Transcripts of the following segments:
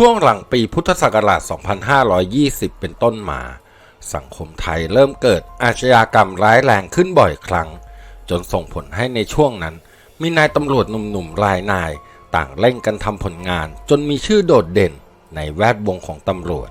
ช่วงหลังปีพุทธศักราช 2520 เป็นต้นมา สังคมไทยเริ่มเกิดอาชญากรรมร้ายแรงขึ้นบ่อยครั้ง จนส่งผลให้ในช่วงนั้น มีนายตำรวจหนุ่มๆรายนาย ต่างเร่งกันทำผลงาน จนมีชื่อโดดเด่นในแวดวงของตำรวจ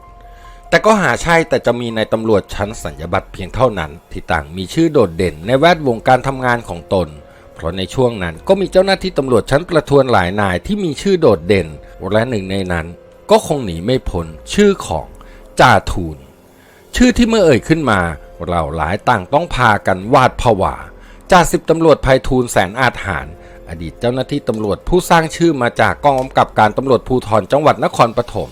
แต่ก็หาใช่แต่จะมีนายตำรวจชั้นสัญญบัตรเพียงเท่านั้น ที่ต่างมีชื่อโดดเด่นในแวดวงการทำงานของตนเพราะในช่วงนั้นก็มีเจ้าหน้าที่ตำรวจชั้นประทวนหลายนายที่มีชื่อโดดเด่น และหนึ่งในนั้น ก็คงหนีไม่พ้นชื่อของจ่าทูลชื่อที่เมื่อเอ่ยขึ้นมาเราหลายต่างต้องพากันวาดผวาจ่าสิบตำรวจภัยทูลแสนอาจหารอดีตเจ้าหน้าที่ตำรวจผู้สร้างชื่อมาจากกองกำกับการตำรวจภูธรจังหวัดนครปฐม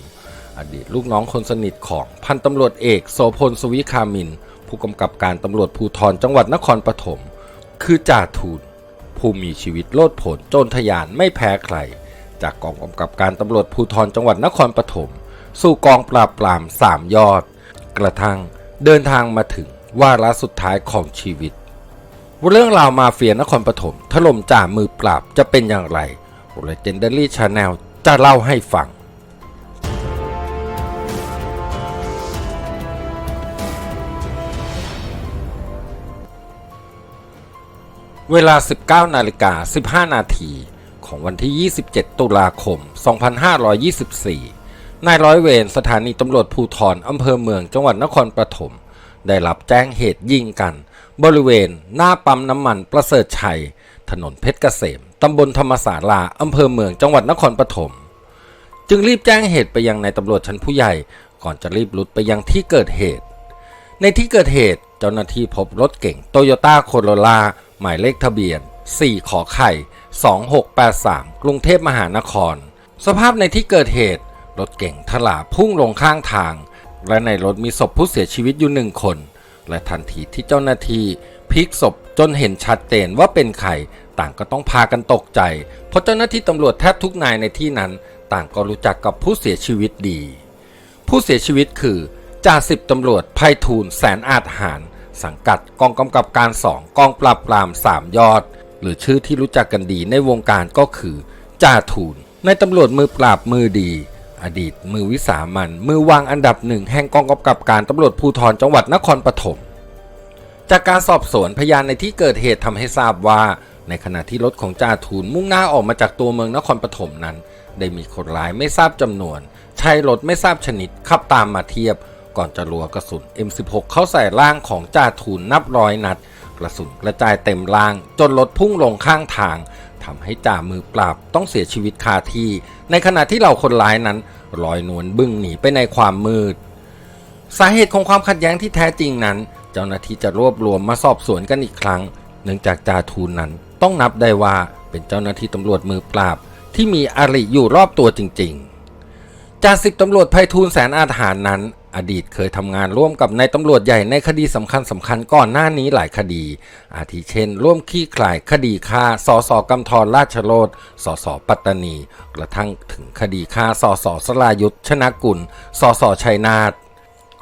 อดีตลูกน้องคนสนิทของพันตำรวจเอกโสพลสวิคามิน ผู้กำกับการตำรวจภูธรจังหวัดนครปฐมคือจ่าทูลผู้มีชีวิตโลดโผนโจรทยานไม่แพ้ใคร จากกองกำกับการตำรวจภูธรจังหวัดนครปฐมสู่กองปราบปรามสามยอด กระทั่งเดินทางมาถึงวาระสุดท้ายของชีวิต เรื่องราวมาเฟียนครปฐมถล่มจ่ามือปราบจะเป็นอย่างไร Legendary Channel จะเล่าให้ฟังเวลา 19นาฬิกา15 นาที ของวันที่ 27 ตุลาคม 2524 นายร้อยเวรสถานีตำรวจภูธรอำเภอเมืองจังหวัดนครปฐมได้รับแจ้งเหตุยิงกัน บริเวณหน้าปั๊มน้ำมันประเสริฐชัย ถนนเพชรเกษมตำบลธรรมศาลาอำเภอเมืองจังหวัดนครปฐมจึงรีบแจ้งเหตุไปยังนายตำรวจชั้นผู้ใหญ่ ก่อนจะรีบรุดไปยังที่เกิดเหตุ ในที่เกิดเหตุเจ้าหน้าที่พบรถเก๋งโตโยต้าโคโรล่าหมายเลขทะเบียน 4 ขอไข่ 2683 กรุงเทพมหานคร สภาพในที่เกิดเหตุ รถเก๋งถลาพุ่งลงข้างทาง และในรถมีศพผู้เสียชีวิตอยู่หนึ่งคน และทันทีที่เจ้าหน้าที่พลิกศพจนเห็นชัดเจนว่าเป็นใครต่างก็ต้องพากันตกใจ เพราะเจ้าหน้าที่ตำรวจแทบทุกนายในที่นั้น ต่างก็รู้จักกับผู้เสียชีวิตดี ผู้เสียชีวิตคือจ่าสิบตำรวจไพฑูรย์แสนอาจหาร สังกัดกองกำกับการสองกองปราบปรามสามยอด หรือชื่อที่รู้จักกันดีในวงการก็คือจ่าทูลในตำรวจมือปราบมือดี อดีตมือวิสามันมือวางอันดับหนึ่งแห่งกองกำกับการตำรวจภูธรจังหวัดนครปฐมจากการสอบสวนพยานในที่เกิดเหตุทำให้ทราบว่า ในขณะที่รถของจ่าทูลมุ่งหน้าออกมาจากตัวเมืองนครปฐมนั้น ได้มีคนร้ายไม่ทราบจำนวนใช้รถไม่ทราบชนิดขับตามมาเทียบ ก่อนจะรัวกระสุน M16 เข้าใส่ร่างของจ่าทูลนับร้อยนัด กระสุนกระจายเต็มร่าง จนรถพุ่งลงข้างทางทำให้จ่ามือปราบต้องเสียชีวิตคาที่ ในขณะที่เหล่าคนร้ายนั้นลอยนวลบึ้งหนีไปในความมืด สาเหตุของความขัดแย้งที่แท้จริงนั้น เจ้าหน้าที่จะรวบรวมมาสอบสวนกันอีกครั้ง เนื่องจากจ่าทูลนั้นต้องนับได้ว่าเป็นเจ้าหน้าที่ตำรวจมือปราบ ที่มีอริอยู่รอบตัวจริง ๆจ่าสิบตำรวจไพฑูรย์แสนอาถรรพ์นั้น อดีตเคยทำงานร่วมกับนายตำรวจใหญ่ในคดีสำคัญสำคัญก่อนหน้านี้หลายคดี อาทิเช่น ร่วมขี้คลายคดีฆ่าสสกำธรราชโรธสสปัตตานี กระทั่งถึงคดีฆ่าสสสลายุทธชนะกุลสสชัยนาท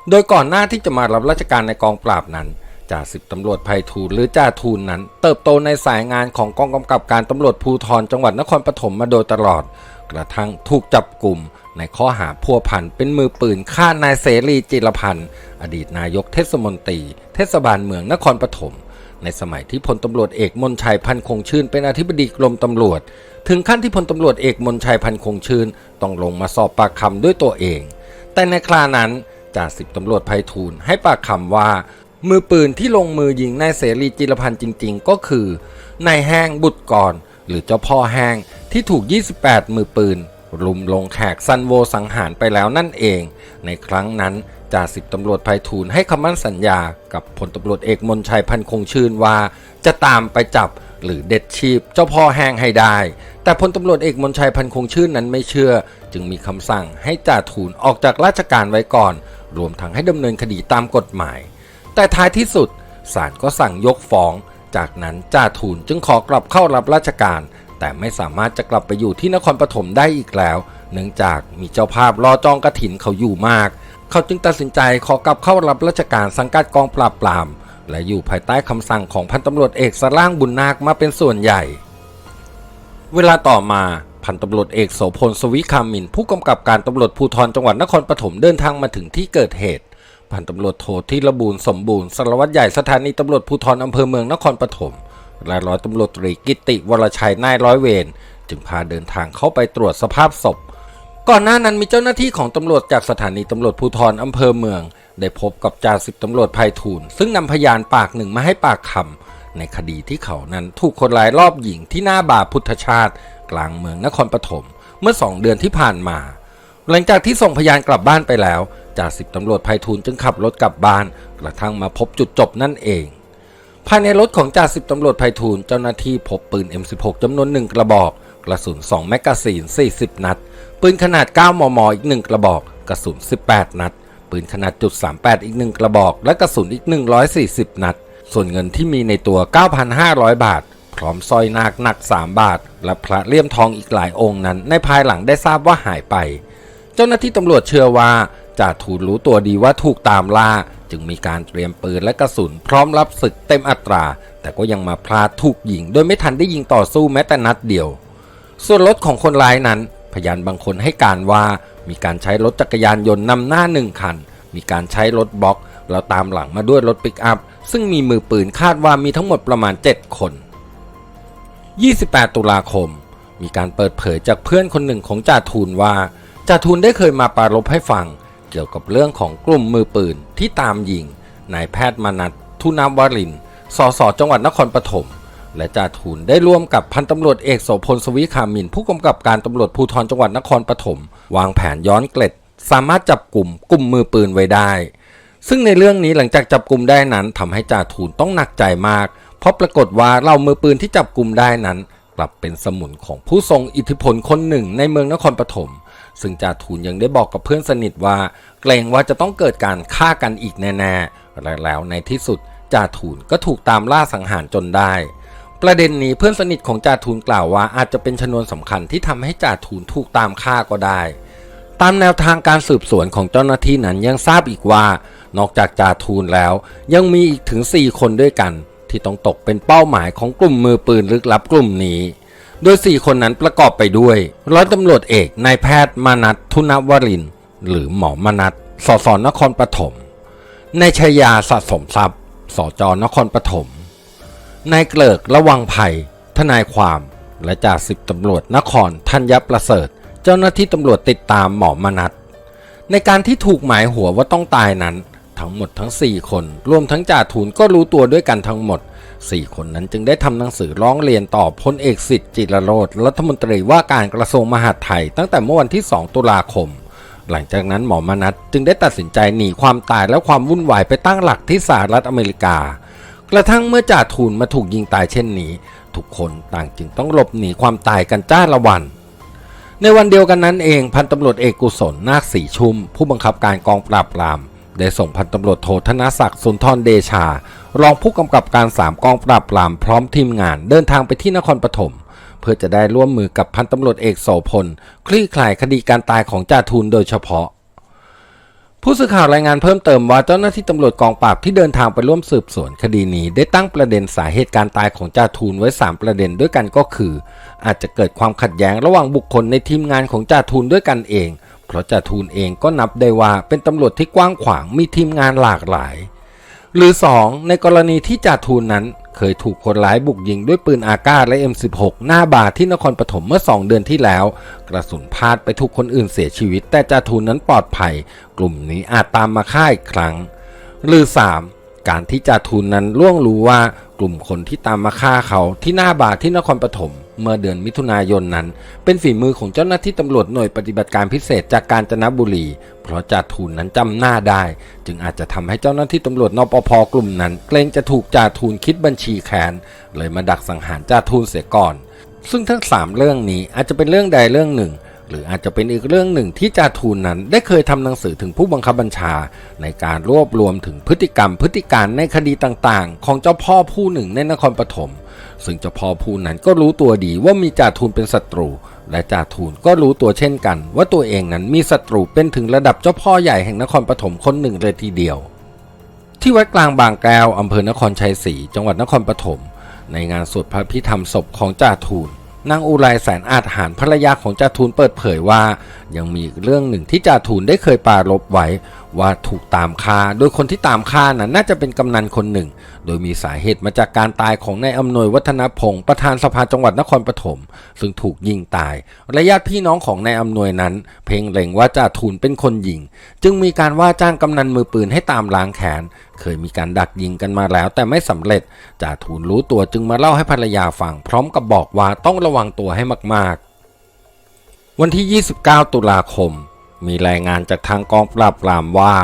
โดยก่อนหน้าที่จะมารับราชการในกองปราบนั้น จ่าสิบตำรวจไพฑูรย์หรือจ่าทูลนั้น เติบโตในสายงานของกองกำกับการตำรวจภูธรจังหวัดนครปฐมมาโดยตลอด กระทั่งถูกจับกลุ่มในข้อหาพัวพันเป็นมือปืนฆ่านายเสรีจิรพันธ์อดีตนายกเทศมนตรี เทศบาลเมืองนครปฐมในสมัยที่พลตำรวจเอกมนชัยพันคงชื่นเป็นอธิบดีกรมตำรวจ ถึงขั้นที่พลตำรวจเอกมนชัยพันคงชื่นต้องลงมาสอบปากคำด้วยตัวเอง แต่ในครานั้นจ่าสิบตำรวจไพฑูรย์ให้ปากคำว่า มือปืนที่ลงมือยิงนายเสรีจิรพันธ์จริง ๆ ก็คือนายแห้งบุตรกรหรือเจ้าพ่อแห้งที่ถูก 28 มือปืน รุมลงแขกซันโวสังหารไปแล้วนั่นเอง ในครั้งนั้นจ่าสิบตำรวจไพฑูรย์ให้คำมั่นสัญญากับพลตำรวจเอกมนชัยพันคงชื่นว่า จะตามไปจับหรือเด็ดชีพเจ้าพ่อแห้งให้ได้ แต่พลตำรวจเอกมนชัยพันคงชื่นนั้นไม่เชื่อ จึงมีคำสั่งให้จ่าทูลออกจากราชการไว้ก่อน รวมทั้งให้ดำเนินคดีตามกฎหมาย แต่ท้ายที่สุดศาลก็สั่งยกฟ้อง จากนั้นจ่าทูลจึงขอกลับเข้ารับราชการ แต่ไม่สามารถจะกลับไปอยู่ที่นครปฐมได้อีกแล้ว เนื่องจากมีเจ้าภาพรอจองกระถินเขาอยู่มาก เขาจึงตัดสินใจขอกลับเข้ารับราชการสังกัดกองปราบปราม และอยู่ภายใต้คำสั่งของพันตำรวจเอกสร่างบุญนาคมาเป็นส่วนใหญ่ เวลาต่อมาพันตำรวจเอกโสพลสวิคามินผู้กำกับการตำรวจภูธรจังหวัดนครปฐมเดินทางมาถึงที่เกิดเหตุ พันตำรวจโทที่ระบูลสมบูรณ์สารวัตรใหญ่สถานีตำรวจภูธรอำเภอเมืองนครปฐมและร้อยตำรวจตรีกิติวรชัยนายร้อยเวรจึงพาเดินทางเข้าไปตรวจสภาพศพ ก่อนหน้านั้นมีเจ้าหน้าที่ของตำรวจจากสถานีตำรวจภูธรอำเภอเมือง ได้พบกับจ่าสิบตำรวจไพฑูรย์ซึ่งนำพยานปากหนึ่งมาให้ปากคำในคดีที่เขานั้นถูกคนร้ายรอบหญิงที่หน้าบาพุทธชาติ กลางเมืองนครปฐมเมื่อสองเดือนที่ผ่านมา หลังจากที่ส่งพยานกลับบ้านไปแล้ว จ่าสิบตำรวจไพฑูรย์จึงขับรถกลับบ้าน กระทั่งมาพบจุดจบนั่นเอง ภายในรถของจ่าสิบตำรวจไพฑูรย์เจ้าหน้าที่พบปืน M16 จำนวนหนึ่งกระบอก กระสุน 2 แมกกาซีน 40 นัด ปืนขนาด 9 มม อีก1กระบอก กระสุน 18 นัด ปืนขนาดจุด38 อีก1กระบอก และกระสุนอีก 140 นัด ส่วนเงินที่มีในตัว 9,500 บาท พร้อมสร้อยนาคหนัก 3 บาท และพระเลี่ยมทองอีกหลายองค์นั้น ในภายหลังได้ทราบว่าหายไป เจ้าหน้าที่ตำรวจเชื่อว่า จ่าทูลรู้ตัวดีว่าถูกตามล่า จึงมีการเตรียมปืนและกระสุนพร้อมรับศึกเต็มอัตรา แต่ก็ยังมาพลาดถูกยิง โดยไม่ทันได้ยิงต่อสู้แม้แต่นัดเดียว ส่วนรถของคนร้ายนั้น พยานบางคนให้การว่ามีการใช้รถจักรยานยนต์นำหน้าหนึ่งคัน มีการใช้รถบล็อกแล้วตามหลังมาด้วยรถปิกอัพ ซึ่งมีมือปืนคาดว่ามีทั้งหมดประมาณ 7 คน 28 ตุลาคม มีการเปิดเผยจากเพื่อนคนหนึ่งของจ่าทูลว่าจ่าทูลได้เคยมาปรารบให้ฟัง เกี่ยวกับเรื่องของกลุ่มมือปืนที่ตามยิงนายแพทย์มานัททุนาวรินสสจังหวัดนครปฐมและจ่าทูลได้ร่วมกับพันตำรวจเอกโสพลสวิคามิน ผู้กำกับการตำรวจภูธรจังหวัดนครปฐมวางแผนย้อนเกล็ด สามารถจับกลุ่มกลุ่มมือปืนไว้ได้ ซึ่งในเรื่องนี้หลังจากจับกลุ่มได้นั้นทำให้จ่าทูลต้องหนักใจมาก เพราะปรากฏว่าเรามือปืนที่จับกลุ่มได้นั้น กลับเป็นสมุนของผู้ทรงอิทธิพลคนหนึ่งในเมืองนครปฐม ซึ่งจ่าทูลยังได้บอกกับเพื่อนสนิทว่า เกรงว่าจะต้องเกิดการฆ่ากันอีกแน่ๆและแล้วในที่สุดจ่าทูลก็ถูกตามล่าสังหารจนได้ ประเด็นนี้เพื่อนสนิทของจ่าทูลกล่าวว่าอาจจะเป็นชนวนสำคัญที่ทำให้จ่าทูลถูกตามฆ่าก็ได้ ตามแนวทางการสืบสวนของเจ้าหน้าที่นั้นยังทราบอีกว่า นอกจากจ่าทูลแล้ว ยังมีอีกถึง 4 คนด้วยกัน ที่ต้องตกเป็นเป้าหมายของกลุ่มมือปืนลึกลับกลุ่มนี้ โดย 4 คนนั้นประกอบไปด้วย ร้อยตำรวจเอกนายแพทย์มานัททุนวริน หรือหมอมานัทสสนครปฐมนายชยาสะสมทรัพย์สจนครปฐมนายเกลิกระวังภัย ทนายความและจ่าสิบตำรวจนครธัญประเสริฐ เจ้าหน้าที่ตำรวจติดตามหมอมนัทในการที่ถูกหมายหัวว่าต้องตายนั้น ทั้งหมดทั้ง 4 คน รวมทั้งจ่าทูลก็รู้ตัวด้วยกันทั้งหมด 4 คนนั้นจึงได้ทำหนังสือร้องเรียนต่อพลเอกสิทธิ์จิรโรธรัฐมนตรีว่าการกระทรวงมหาดไทย ตั้งแต่เมื่อวันที่ 2 ตุลาคม หลังจากนั้นหมอมนัทจึงได้ตัดสินใจหนีความตายและความวุ่นวายไปตั้งหลักที่สหรัฐอเมริกากระทั่งเมื่อจ่าทูลมาถูกยิงตายเช่นนี้ ทุกคนต่างจึงต้องหลบหนีความตายกันจ้าละวัน ในวันเดียวกันนั้นเองพันตำรวจเอกกุศลนาคสีชุม ผู้บังคับการกองปราบปราม ได้ส่งพันตำรวจโทธนศักดิ์สุนทรเดชา รองผู้กำกับการสามกองปราบปรามพร้อมทีมงานเดินทางไปที่นครปฐมเพื่อจะได้ร่วมมือกับพันตำรวจเอกโสพล คลี่คลายคดีการตายของจ่าทูลโดยเฉพาะ ผู้สื่อข่าวรายงานเพิ่มเติมว่าเจ้าหน้าที่ตำรวจกองปราบที่เดินทางไปร่วมสืบสวนคดีนี้ ได้ตั้งประเด็นสาเหตุการตายของจ่าทูลไว้ 3 ประเด็นด้วยกันก็คือ อาจจะเกิดความขัดแย้งระหว่างบุคคลในทีมงานของจ่าทูลด้วยกันเอง เพราะจ่าทูลเองก็นับได้ว่าเป็นตำรวจที่กว้างขวางมีทีมงานหลากหลาย หรือ 2 ในกรณีที่จ่าทูลนั้นเคยถูกคนร้ายบุกยิงด้วยปืนอากาศและ M16 หน้าบาร์ที่นครปฐมเมื่อ 2 เดือนที่แล้ว กระสุนพลาดไปถูกคนอื่นเสียชีวิต แต่จ่าทูลนั้นปลอดภัย กลุ่มนี้อาจตามมาฆ่าอีกครั้ง หรือ 3 การที่จ่าทูลนั้นล่วงรู้ว่ากลุ่มคนที่ตามมาฆ่าเขาที่หน้าบาร์ที่นครปฐม เมื่อเดือนมิถุนายนนั้น เป็นฝีมือของเจ้าหน้าที่ตำรวจหน่วยปฏิบัติการพิเศษจากกาญจนบุรี เพราะจ่าทูลนั้นจำหน้าได้ จึงอาจจะทำให้เจ้าหน้าที่ตำรวจนปภกลุ่มนั้น เกรงจะถูกจ่าทูลคิดบัญชีแค้นเลยมาดักสังหารจ่าทูลเสียก่อน ซึ่งทั้ง 3 เรื่องนี้อาจจะเป็นเรื่องใดเรื่องหนึ่งหรืออาจจะเป็นอีกเรื่องหนึ่งที่จ่าทูลนั้นได้เคยทำหนังสือถึงผู้บังคับบัญชา ในการรวบรวมถึงพฤติกรรมพฤติการในคดีต่างๆ ของเจ้าพ่อผู้หนึ่งในนครปฐม ซึ่งเจ้าพ่อผู้นั้นก็รู้ตัวดีว่ามีจ่าทูลเป็นศัตรู และจ่าทูลก็รู้ตัวเช่นกัน ว่าตัวเองนั้นมีศัตรูเป็นถึงระดับเจ้าพ่อใหญ่แห่งนครปฐมคนหนึ่งเลยทีเดียว ที่วัดกลางบางแก้วอำเภอนครชัยศรีจังหวัดนครปฐมในงานสวดพระพิธรรมศพของจ่าทูลนางอุไรแสนอาจหารภรรยาของจ่าทูลเปิดเผยว่า ยังมีเรื่องหนึ่งที่จ่าทูลได้เคยปารบไว้ว่าถูกตามฆ่า โดยคนที่ตามฆ่านั้นน่าจะเป็นกำนันคนหนึ่ง โดยมีสาเหตุมาจากการตายของนายอำนวยวัฒนพงศ์ประธานสภาจังหวัดนครปฐมซึ่งถูกยิงตายและญาติพี่น้องของนายอำนวยนั้น เพ่งเล็งว่าจ่าทูลเป็นคนยิง จึงมีการว่าจ้างกำนันมือปืนให้ตามล้างแค้นเคยมีการดักยิงกันมาแล้ว แต่ไม่สำเร็จจ่าทูลรู้ตัวจึงมาเล่าให้ภรรยาฟังพร้อมกับบอกว่าต้องระวังตัวให้มากๆ วันที่ 29 ตุลาคม มีรายงานจากทางกองปราบปรามว่า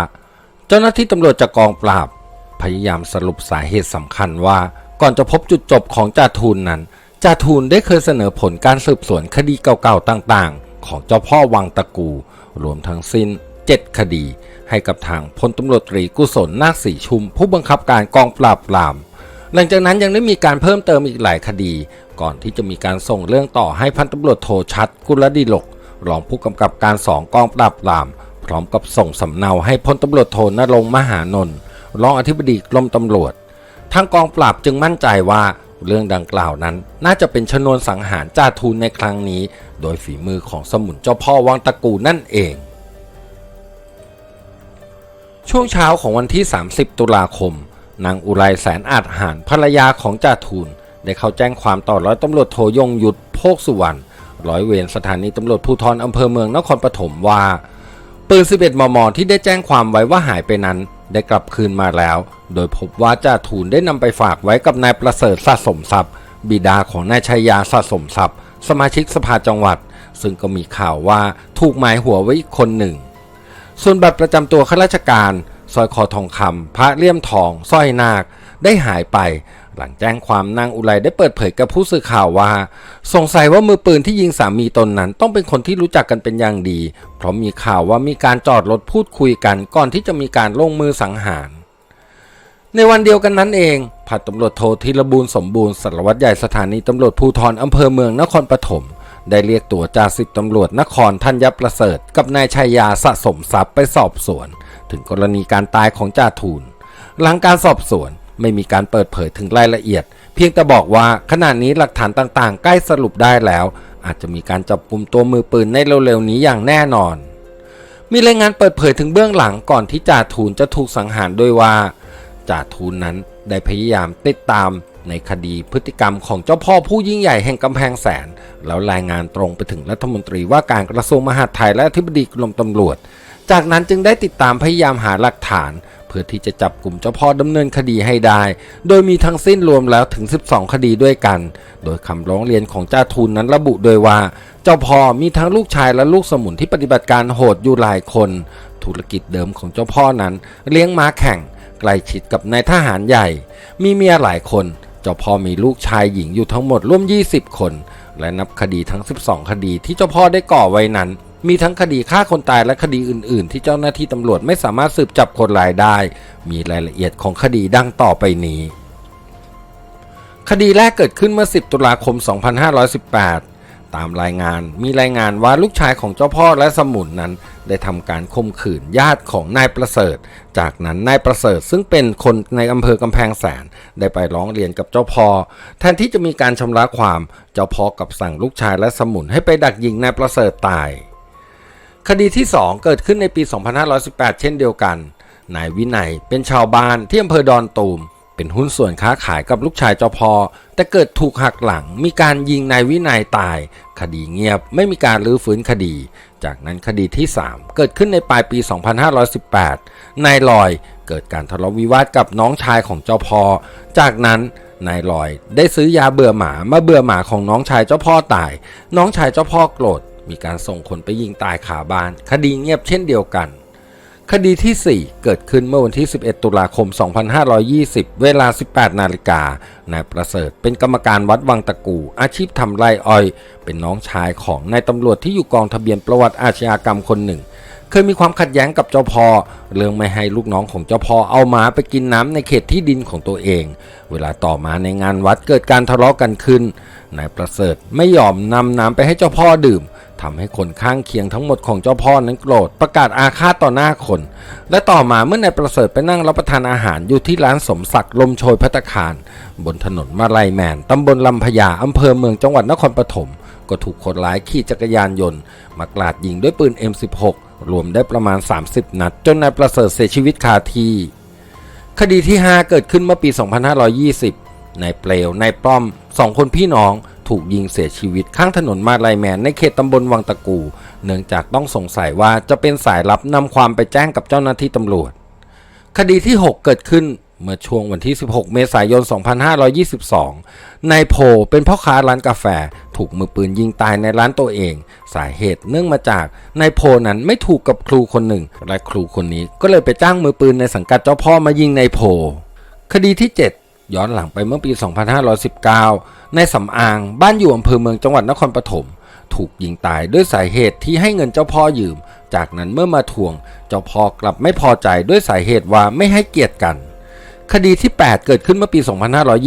เจ้าหน้าที่ตำรวจจากกองปราบ พยายามสรุปสาเหตุสำคัญว่าก่อนจะพบจุดจบของจ่าทูลนั้นจ่าทูลได้เคยเสนอผลการสืบสวนคดีเก่าๆต่างๆ ของเจ้าพ่อวังตะกู รวมทั้งสิ้น 7 คดี ให้กับทางพลตำรวจตรีกุศลนาคสีชุม ผู้บังคับการกองปราบปราม หลังจากนั้นยังได้มีการเพิ่มเติมอีกหลายคดี ก่อนที่จะมีการส่งเรื่องต่อให้พันตำรวจโทชัด กุลดิลกรองผู้กำกับการสองกองปราบปราม พร้อมกับส่งสำเนาให้พลตำรวจโทนรงมหานนท์รองอธิบดีกรมตำรวจทางกองปราบจึงมั่นใจว่าเรื่องดังกล่าวนั้นน่าจะเป็นชนวนสังหารจ่าทูลในครั้งนี้ โดยฝีมือของสมุนเจ้าพ่อวังตะกูนั่นเอง ช่วงเช้าของวันที่ 30 ตุลาคม นางอุไรแสนอาจหารภรรยาของจ่าทูลได้เข้าแจ้งความต่อร้อยตำรวจโทยงยุทธโภคสุวรรณร้อยเวรสถานีตำรวจภูธรอำเภอเมืองนครปฐมว่าปืน 11 มม ที่ได้แจ้งความไว้ว่าหายไปนั้น ได้กลับคืนมาแล้ว โดยพบว่าจ่าทูลได้นำไปฝากไว้กับนายประเสริฐสะสมทรัพย์ บิดาของนายชัยยาสะสมทรัพย์ สมาชิกสภาจังหวัด ซึ่งก็มีข่าวว่าถูกหมายหัวไว้อีกคนหนึ่ง ส่วนบัตรประจำตัวข้าราชการ สร้อยคอทองคำพระเลี่ยมทองสร้อยนาคได้หายไป หลังแจ้งความนางอุไรได้เปิดเผยกับผู้สื่อข่าวว่า สงสัยว่ามือปืนที่ยิงสามีตนนั้น ต้องเป็นคนที่รู้จักกันเป็นอย่างดี เพราะมีข่าวว่ามีการจอดรถพูดคุยกันก่อนที่จะมีการลงมือสังหารในวันเดียวกันนั้นเองพันตำรวจโทธีรบูลสมบูรณ์สารวัตรใหญ่สถานีตำรวจภูธรอำเภอเมืองนครปฐม ได้เรียกตัวจ่าสิบตำรวจนครธัญประเสริฐ กับนายชัยยาสะสมทรัพย์ไปสอบสวน ถึงกรณีการตายของจ่าทูลหลังการสอบสวนไม่มีการเปิดเผยถึงรายละเอียด เพียงแต่บอกว่าขณะนี้หลักฐานต่างๆ ใกล้สรุปได้แล้ว อาจจะมีการจับกลุ่มตัวมือปืนในเร็วๆนี้อย่างแน่นอน มีรายงานเปิดเผยถึงเบื้องหลังก่อนที่จ่าทูลจะถูกสังหารด้วยว่าจ่าทูลนั้นได้พยายามติดตาม ในคดีพฤติกรรมของเจ้าพ่อผู้ยิ่งใหญ่แห่งกำแพงแสน แล้วรายงานตรงไปถึงรัฐมนตรีว่าการกระทรวงมหาดไทยและอธิบดีกรมตำรวจ จากนั้นจึงได้ติดตามพยายามหาหลักฐาน เพื่อที่จะจับกลุ่มเจ้าพ่อดำเนินคดีให้ได้ โดยมีทั้งสิ้นรวมแล้วถึง 12 คดีด้วยกัน โดยคำร้องเรียนของจ่าทูลนั้นระบุโดยว่า เจ้าพ่อมีทั้งลูกชายและลูกสมุนที่ปฏิบัติการโหดอยู่หลายคน ธุรกิจเดิมของเจ้าพ่อนั้น เลี้ยงม้าแข่งใกล้ชิดกับนายทหารใหญ่ มีเมียหลายคน จ้าพ่อมีลูกชายหญิงอยู่ทั้งหมดร่วม 20 คน และนับคดีทั้ง 12 คดีที่เจ้าพ่อได้ก่อไว้นั้น มีทั้งคดีฆ่าคนตายและคดีอื่น ๆ ที่เจ้าหน้าที่ตำรวจไม่สามารถสืบจับคนร้ายได้ มีรายละเอียดของคดีดังต่อไปนี้ คดีแรกเกิดขึ้นเมื่อ 10 ตุลาคม 2518 ตามรายงานมีรายงานว่าลูกชายของเจ้าพ่อและสมุนนั้น ได้ทำการข่มขืนญาติของนายประเสริฐ จากนั้นนายประเสริฐซึ่งเป็นคนในอำเภอกำแพงแสนได้ไปร้องเรียนกับเจ้าพ่อแทนที่จะมีการชำระความเจ้าพ่อกับสั่งลูกชายและสมุนให้ไปดักยิงนายประเสริฐตาย คดีที่ 2 เกิดขึ้นในปี 2518 เช่นเดียวกันนายวินัยเป็นชาวบ้านที่อำเภอดอนตูม เป็นหุ้นส่วนค้าขายกับลูกชายเจ้าพอ แต่เกิดถูกหักหลังมีการยิงนายวินัยตาย คดีเงียบไม่มีการรื้อฟื้นคดี จากนั้นคดีที่ 3 เกิดขึ้นในปลายปี 2518 นายลอยเกิดการทะเลาะวิวาทกับน้องชายของเจ้าพอ จากนั้นนายลอยได้ซื้อยาเบื่อหมามาเบื่อหมาของน้องชายเจ้าพ่อตาย น้องชายเจ้าพ่อโกรธมีการส่งคนไปยิงตายขาบ้าน คดีเงียบเช่นเดียวกัน คดีที่ 4 เกิดขึ้นเมื่อวันที่ 11 ตุลาคม 2520 เวลา 18 นาฬิกา นายประเสริฐเป็นกรรมการวัดวังตะกู อาชีพทำไร่อ้อย เป็นน้องชายของนายตำรวจที่อยู่กองทะเบียนประวัติอาชญากรรมคนหนึ่ง เคยมีความขัดแย้งกับเจ้าพ่อเรื่องไม่ให้ลูกน้องของเจ้าพ่อเอาหมาไปกินน้ำในเขตที่ดินของตัวเอง เวลาต่อมาในงานวัดเกิดการทะเลาะกันขึ้น นายประเสริฐไม่ยอมนำน้ำไปให้เจ้าพ่อดื่ม ทำให้คนข้างเคียงทั้งหมดของเจ้าพ่อนั้นโกรธประกาศอาฆาตต่อหน้าคน และต่อมาเมื่อนายประเสริฐไปนั่งรับประทานอาหารอยู่ที่ร้านสมศักดิ์ลมโชยพัตตาคาร บนถนนมาลายแมนตำบลลำพญาอำเภอเมืองจังหวัดนครปฐมก็ถูกคนร้ายขี่จักรยานยนต์ มากราดยิงด้วยปืน M16 รวมได้ประมาณ 30 นัด จนนายประเสริฐเสียชีวิตคาที่คดีที่ 5 เกิดขึ้นเมื่อปี 2520นายเปลวนายป้อมสองคนพี่น้อง ถูกยิงเสียชีวิตข้างถนนมาลายแมนในเขตตำบลวังตะกู เนื่องจากต้องสงสัยว่าจะเป็นสายลับนำความไปแจ้งกับเจ้าหน้าที่ตำรวจ คดีที่ 6 เกิดขึ้นเมื่อช่วงวันที่ 16 เมษายน 2522 นายโพเป็นพ่อค้าร้านกาแฟ ถูกมือปืนยิงตายในร้านตัวเอง สาเหตุเนื่องมาจากนายโพนั้นไม่ถูกกับครูคนหนึ่ง และครูคนนี้ก็เลยไปจ้างมือปืนในสังกัดเจ้าพ่อมายิงนายโพ คดีที่ 7 ย้อนหลังไปเมื่อปี 2519 ในสำอางบ้านอยู่อำเภอเมืองจังหวัดนครปฐมถูกยิงตายด้วยสาเหตุที่ให้เงินเจ้าพ่อยืม จากนั้นเมื่อมาทวง เจ้าพ่อกลับไม่พอใจด้วยสาเหตุว่าไม่ให้เกียรติกัน คดีที่ 8 เกิดขึ้นเมื่อปี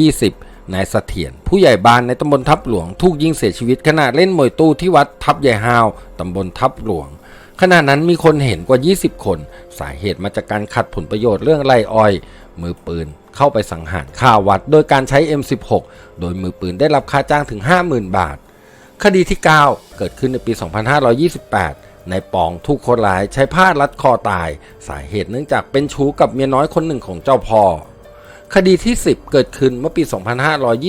2520 นายเสถียรผู้ใหญ่บ้านในตำบลทับหลวง ถูกยิงเสียชีวิตขณะเล่นมวยตู้ที่วัดทับใหญ่ฮาวตำบลทับหลวงขณะนั้นมีคนเห็นกว่า 20 คน สาเหตุมาจากการขัดผลประโยชน์เรื่องไรอ้อย มือปืน เข้าไปสังหารฆ่าวัดโดยการใช้ M16 โดยมือปืนได้รับค่าจ้างถึง 50,000 บาท คดีที่ 9 เกิดขึ้นในปี 2528ในปองถูกคนร้ายใช้ผ้ารัดคอตาย สาเหตุเนื่องจากเป็นชู้กับเมียน้อยคนหนึ่งของเจ้าพ่อ คดีที่ 10 เกิดขึ้นเมื่อปี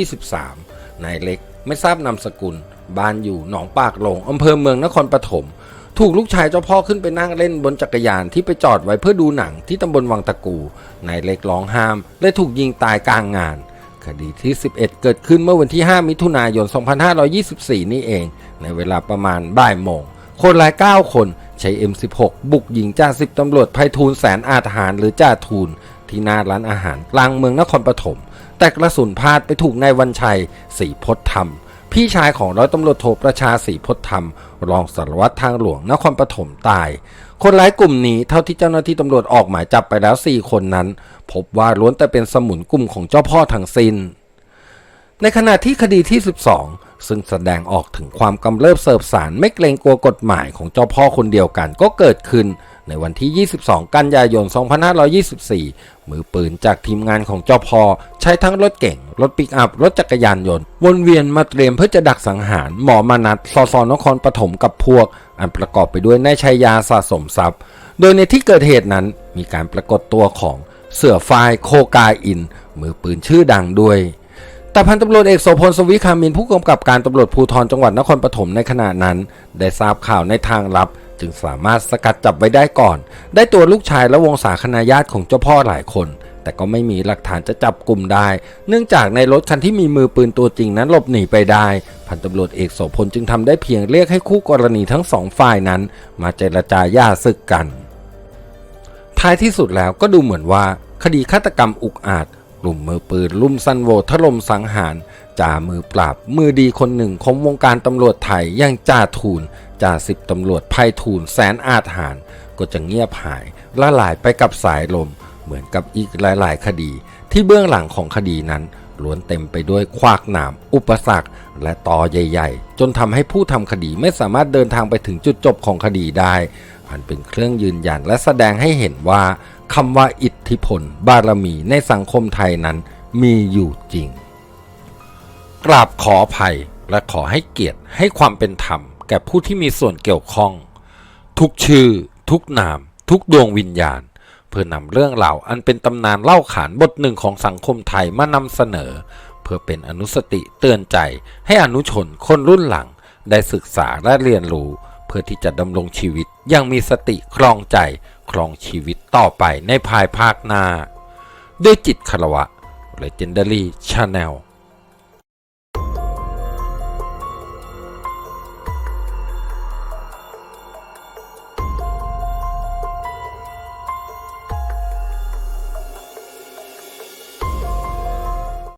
2523 นายเล็กไม่ทราบนามสกุล บ้านอยู่หนองปากหลงอำเภอเมืองนครปฐม ถูกลูกชายเจ้าพ่อขึ้นไปนั่งเล่นบนจักรยานที่ไปจอดไว้เพื่อดูหนังที่ตำบลวังตะกูนายเล็กร้องห้ามและถูกยิงตายกลางงาน คดีที่ 11 เกิดขึ้นเมื่อวันที่ 5 มิถุนายน 2524 นี่เอง ในเวลาประมาณบ่ายโมง คนร้าย 9 คนใช้ M16 บุกยิงจ่าสิบตำรวจไพฑูรย์แสนอาทหารหรือจ่าทูลที่หน้าร้านอาหารกลางเมืองนครปฐมแต่กระสุนพลาดไปถูกนายวันชัยศรีพจน์ธรรม พี่ชายของร้อยตำรวจโทประชาศรีพจน์ธรรม รองสารวัตรทางหลวงนครปฐมตาย คนร้ายกลุ่มนี้เท่าที่เจ้าหน้าที่ตำรวจออกหมายจับไปแล้ว 4 คนนั้น พบว่าล้วนแต่เป็นสมุนกลุ่มของเจ้าพ่อทั้งสิ้น ในขณะที่คดีที่ 12 ซึ่งแสดงออกถึงความกำเริบเสบสารไม่เกรงกลัวกฎหมายของเจ้าพ่อคนเดียวกันก็เกิดขึ้น ในวันที่ 22 กันยายน 2524 มือปืนจากทีมงานของเจ้าพ่อใช้ทั้งรถเก่ง รถปิกอัพ รถจักรยานยนต์ วนเวียนมาเตรียมเพื่อจะดักสังหาร หมอมานัดสสนครปฐมกับพวก อันประกอบไปด้วยนายชัยยาสะสมทรัพย์ โดยในที่เกิดเหตุนั้นมีการปรากฏตัวของเสือฝ้ายโคกาอิน มือปืนชื่อดังด้วยแต่พันตำรวจเอกโสพลสวิคามินผู้กำกับการตำรวจภูธรจังหวัดนครปฐมในขณะนั้น ได้ทราบข่าวในทางลับ จึงสามารถสกัดจับไว้ได้ก่อน ได้ตัวลูกชายและวงศาคณาญาติของเจ้าพ่อหลายคน แต่ก็ไม่มีหลักฐานจะจับกลุ่มได้ เนื่องจากในรถคันที่มีมือปืนตัวจริงนั้นหลบหนีไปได้ พันตำรวจเอกโสพลจึงทำได้เพียงเรียกให้คู่กรณีทั้งสองฝ่ายนั้น มาเจรจาหย่าศึกกัน ท้ายที่สุดแล้วก็ดูเหมือนว่า คดีฆาตกรรมอุกอาจกลุ่มมือปืนลุ่มซันโวถล่มสังหารจ่ามือปราบมือดีคนหนึ่งของวงการตำรวจไทยอย่างจ่าทูล จ่าสิบตำรวจไพฑูรย์แสนอาจหารก็จะเงียบหายละลายไปกับสายลม เหมือนกับอีกหลาย ๆ คดี ที่เบื้องหลังของคดีนั้นล้วนเต็มไปด้วยควากหนาม อุปสรรค และตอใหญ่ ๆ จนทำให้ผู้ทำคดีไม่สามารถเดินทางไปถึงจุดจบของคดีได้อันเป็นเครื่องยืนยันและแสดงให้เห็นว่าคำว่าอิทธิพล บารมีในสังคมไทยนั้นมีอยู่จริง กราบขออภัยและขอให้เกียรติให้ความเป็นธรรม แก่ผู้ที่มีส่วนเกี่ยวข้อง ทุกชื่อ ทุกนาม ทุกดวงวิญญาณ เพื่อนำเรื่องราอันเป็นตำนานเล่าขานบทหนึ่งของสังคมไทยมานำเสนอ เพื่อเป็นอนุสติเตือนใจให้อนุชนคนรุ่นหลัง ได้ศึกษาและเรียนรู้ เพื่อที่จะดำรงชีวิตอยังมีสติครองใจครองชีวิตต่อไปในภายภาคหน้า ด้วยจิตคารวะ Legendary Channel